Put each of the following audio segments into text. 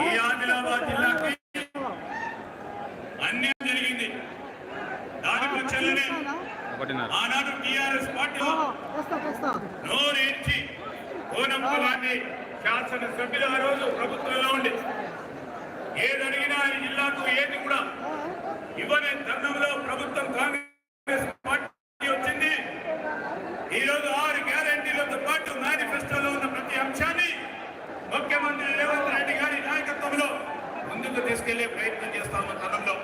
ఈ ఆదిలాబాద్ జిల్లాకి అన్యాయం జరిగింది. దానికి చెల్లనే. ఒకటిన్నర. ఆనాడు టిఆర్ఎస్ పార్టీలో నోరేడ్చి కోనప్ప లాంటి శాసనసభ్యులు ఆ రోజు ప్రభుత్వంలో ఉండి. ఏదడిగినా ఈ జిల్లాకు ఏది కూడా ఇవ్వని తరుణంలో ప్రభుత్వం కాంగ్రెస్ పార్టీ వచ్చింది ఈ రోజు ఆరు గ్యారంటీలతో పాటు మేనిఫెస్టోలో ఉన్న ప్రతి అంశాన్ని ముఖ్యమంత్రి రేవంత్ రెడ్డి గారి నాయకత్వంలో ముందుకు తీసుకెళ్ళే ప్రయత్నం చేస్తా ఉన్న తరుణంలో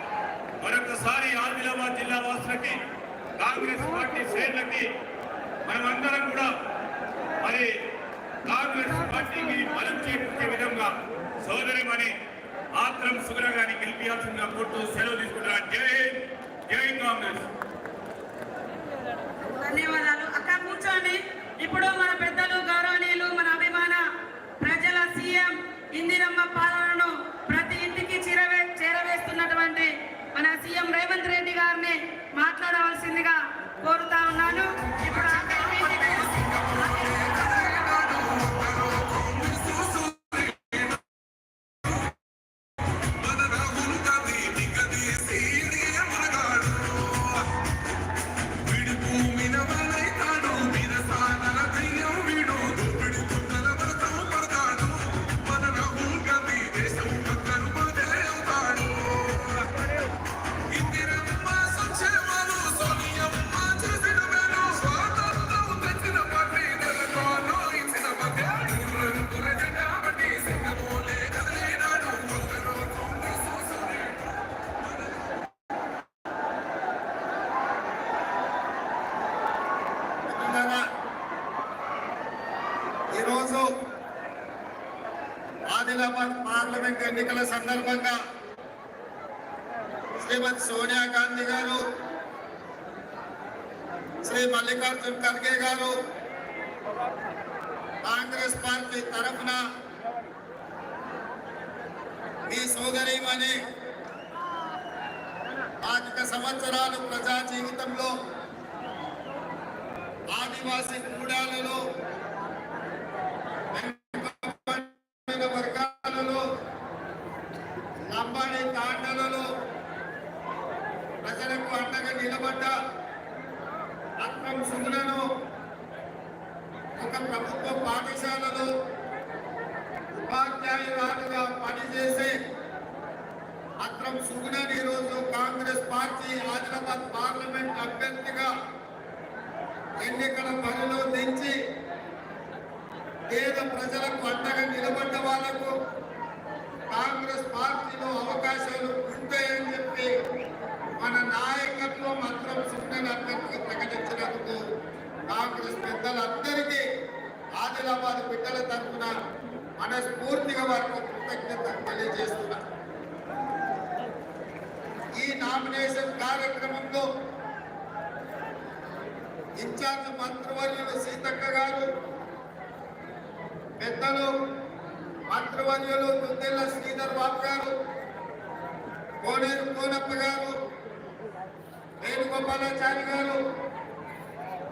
మరొకసారి ఆదిలాబాద్ జిల్లా వాసులకి కాంగ్రెస్ పార్టీ శ్రేణులకి మనమందరం కూడా మరి కాంగ్రెస్ పార్టీకి బలం చేకూర్చే విధంగా సోదరిమణి ఆత్రం సుగ్ర గారిని గెలిపించాల్సిందిగా కోరుతూ సెలవు తీసుకుంటున్నారు జై హింద్, జై కాంగ్రెస్. ధన్యవాదాలు. పార్లమెంట్ ఎన్నికల సందర్భంగా శ్రీమతి సోనియా గాంధీ గారు శ్రీ మల్లికార్జున్ ఖర్గే గారు కాంగ్రెస్ పార్టీ తరఫున మీ సోదరిమని ఆర్థిక సంవత్సరాలు ప్రజా జీవితంలో ఆదివాసీ కూడాలలో లంబాడి ప్రజలకు అండగా నిలబడ్డ అక్రమ సుగులను ఒక ప్రభుత్వ పాఠశాలలో ఉపాధ్యాయురాలుగా పనిచేసే అక్రమ్ సుగుణన్ ఈరోజు కాంగ్రెస్ పార్టీ ఆదిలాబాద్ పార్లమెంట్ అభ్యర్థిగా ఎన్నికల పనిలో దించి పేద ప్రజలకు అండగా నిలబడ్డ వాళ్ళకు కాంగ్రెస్ పార్టీలో అవకాశాలు ఉంటాయని చెప్పి మన నాయకత్వం మాత్రం సున్నని ప్రకటించినందుకు కాంగ్రెస్ పెద్దలందరికీ ఆదిలాబాద్ బిడ్డల తరఫున మనస్ఫూర్తిగా వారికి కృతజ్ఞత తెలియజేస్తున్నా. ఈ నామినేషన్ కార్యక్రమంలో ఇన్ఛార్జ్ మంత్రివర్యులు సీతక్క గారు పెద్దలు మంత్రివర్యులు దుద్దెల్ల శ్రీధర్ బాబు గారు కోనేరు కోనప్ప గారు వేణుగోపాలాచారి గారు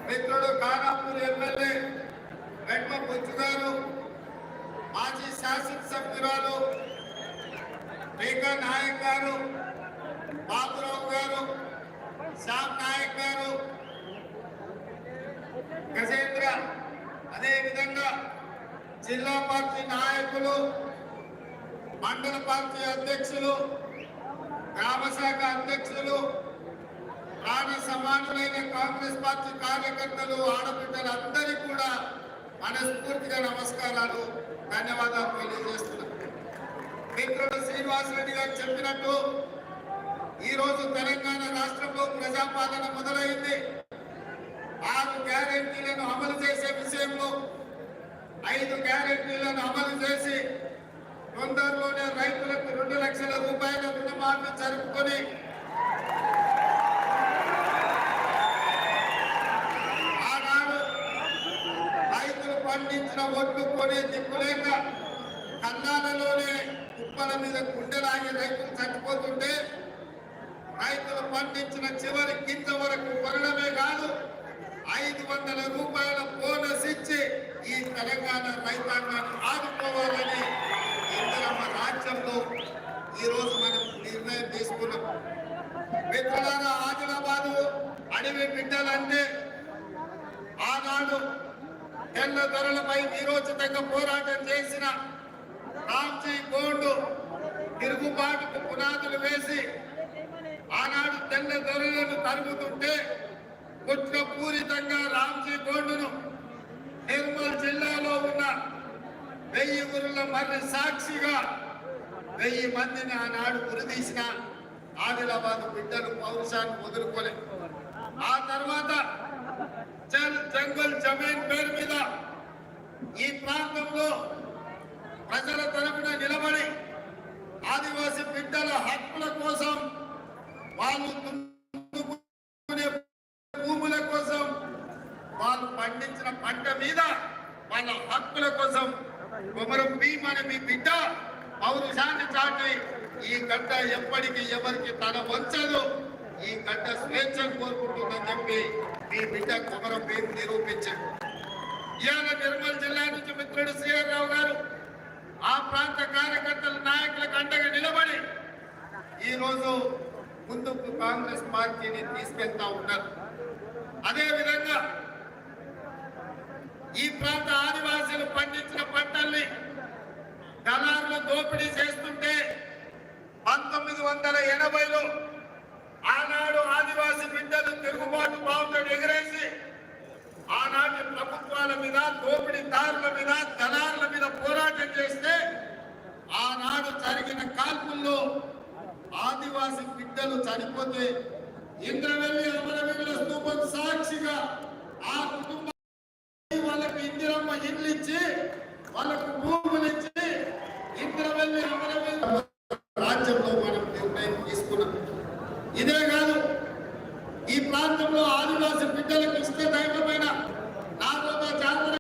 మిత్రుడు కానాపూర్ ఎమ్మెల్యే వెంట బుచ్చు గారు మాజీ శాసనసభ్యురాలు రేఖా నాయక్ గారు బాబురావు గారు శ్యామ్ నాయక్ గారు గజేంద్ర అదే విధంగా జిల్లా పార్టీ నాయకులు మండల పార్టీ అధ్యక్షులు గ్రామ శాఖ అధ్యక్షులు ప్రాణ సమానులైన కాంగ్రెస్ పార్టీ కార్యకర్తలు ఆడబిడ్డలందరికీ కూడా మనస్ఫూర్తిగా నమస్కారాలు ధన్యవాదాలు తెలియజేస్తున్నాను మిత్రుడు శ్రీనివాసరెడ్డి గారు చెప్పినట్టు ఈరోజు తెలంగాణ రాష్ట్రంలో ప్రజాపాలన మొదలైంది. ఆరు గ్యారెంటీలను అమలు చేసే విషయంలో ఐదు గ్యారెంటీలను అమలు చేసి తొందరలోనే రైతులకు రెండు లక్షల రూపాయల రుణమాఫీ జరుపుకొని ఆనాడు రైతులు పండించిన ఒడ్లు కొనే దిక్కులేక కన్నాలలోనే కుప్పల మీద గుండెలాగి రైతులు చచ్చిపోతుంటే రైతులు పండించిన చివరి గింజ వరకు కొనడమే కాదు ఐదు వందల రూపాయల బోనస్ ఇచ్చి తెలంగాణ రైతాంగాన్ని ఆదుకోవాలని ఇందిరమ్మ రాజ్యంలో ఈరోజు ఈ రోజు మనం నిర్ణయం తీసుకున్నాం. మిత్రులారా ఆదిలాబాదు అడవి బిడ్డలంటే ఆనాడు తెల్ల ధరలపై వీరోచితంగా పోరాటం చేసిన రామ్జీ గోండు తిరుగుబాటుకు పునాదులు వేసి ఆనాడు తెల్ల ధరలను తరుగుతుంటే కుట్రపూరితంగా రామ్జీ గోండును జిల్లాలో వెయ్యి ఊరుల మరణ సాక్షిగా వెయ్యి మందిని ఆనాడు ఉరిదీసిన ఆదిలాబాద్ బిడ్డలు పౌరుషాన్ని వదులుకోలేదు ఆ తర్వాత చల్ జంగల్ జమీన్ పేరు మీద ఈ ప్రాంతంలో ప్రజల తరపున నిలబడి ఆదివాసి బిడ్డల హక్కుల కోసం వాళ్ళు దున్నుకునే భూముల కోసం వాళ్ళు పండించిన పంట మీద వాళ్ళ హక్కుల కోసం కొమరం భీమ్ అనే మీ బిడ్డ పౌరుషాన్ని చాటి ఈ గడ్డ ఎప్పటికీ ఎవరికి తన వంచదు. ఈ గడ్డ స్వేచ్ఛను కోరుకుంటుందని చెప్పి మీ బిడ్డ కొమరం భీమ్ నిరూపించాడు ఇవాళ నిర్మల్ జిల్లా నుంచి మిత్రుడు శ్రీరావు గారు ఆ ప్రాంత కార్యకర్తల నాయకులకు అండగా నిలబడి ఈరోజు ముందుకు కాంగ్రెస్ పార్టీని తీసుకెళ్తా ఉన్నారు. అదేవిధంగా ఈ ప్రాంత ఆదివాసీలు పండించిన పంటల్ని దళారులు దోపిడీ చేస్తుంటే పంతొమ్మిది వందల ఎనభైలో ఆనాడు ఆదివాసీ బిడ్డలు తిరుగుబాటు బావుతో ఎగిరేసి ఆనాటి ప్రభుత్వాల మీద దోపిడీదారుల మీద దళారుల మీద పోరాటం చేస్తే ఆనాడు జరిగిన కాల్పుల్లో ఆదివాసి బిడ్డలు చనిపోతే ఇంద్రవెల్లి అమరవీరుల స్థూపం సాక్షిగా ఆ కుటుంబ